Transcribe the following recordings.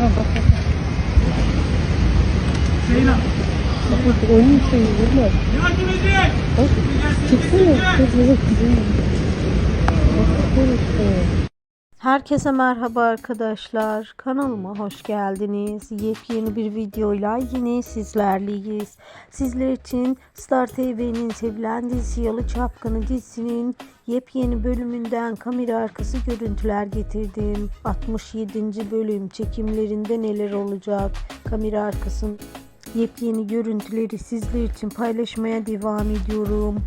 Bak onun şeyi vurma. Bak çıksana. Kız bak Herkese merhaba arkadaşlar. Kanalıma hoş geldiniz. Yepyeni bir videoyla yine sizlerleyiz. Sizler için Star TV'nin sevilen dizisi Yalı Çapkını dizisinin yepyeni bölümünden kamera arkası görüntüler getirdim. 67. bölüm çekimlerinde neler olacak? Kamera arkasının yepyeni görüntüleri sizler için paylaşmaya devam ediyorum.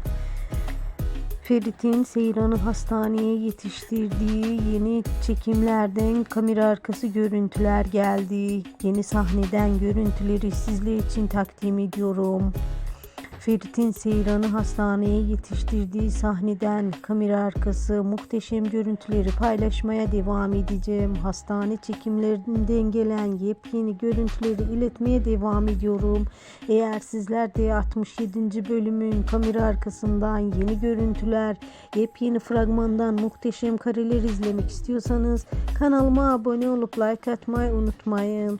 Ferit'in Seyran'ı hastaneye yetiştirdiği yeni çekimlerden kamera arkası görüntüler geldi. Yeni sahneden görüntüleri sizler için takdim ediyorum. Ferit'in Seyran'ı hastaneye yetiştirdiği sahneden kamera arkası muhteşem görüntüleri paylaşmaya devam edeceğim. Hastane çekimlerinden gelen yepyeni görüntüleri iletmeye devam ediyorum. Eğer sizler de 67. bölümün kamera arkasından yeni görüntüler, yepyeni fragmandan muhteşem kareler izlemek istiyorsanız kanalıma abone olup like atmayı unutmayın.